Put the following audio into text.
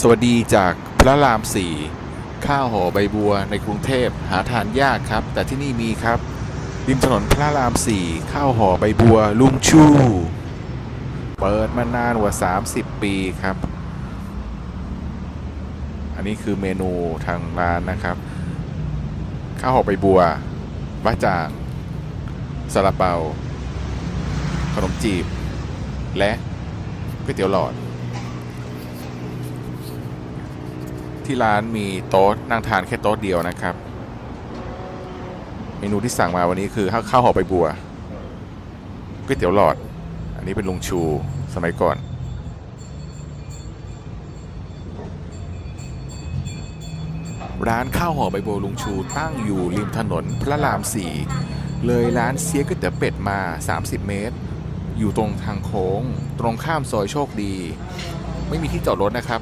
สวัสดีจากพระรามสี่ข้าวห่อใบบัวในกรุงเทพหาทานยากครับ แต่ที่นี่มีครับ ริมถนนพระรามสี่ข้าวห่อใบบัวลุงชูเปิดมานานกว่า 30 ปีครับ อันนี้คือเมนูทางร้านนะครับ ข้าวห่อใบบัวบะจ่างซาลาเปา ขนมจีบ และก๋วยเตี๋ยวหลอด ที่ร้านมีโต๊ะนั่งทานแค่โต๊ะเดียวนะครับ เมนูที่สั่งมาวันนี้คือข้าวข้าวห่อใบบัวก๋วยเตี๋ยวหลอด อันนี้เป็นลุงชูสมัยก่อน ร้านข้าวห่อใบบัวลุงชูตั้งอยู่ริมถนนพระรามสี่เลยร้านเสียก๋วยเตี๋ยวเป็ดมา 30 เมตร อยู่ตรงทางโค้ง ตรงข้ามซอยโชคดี ไม่มีที่จอดรถนะครับ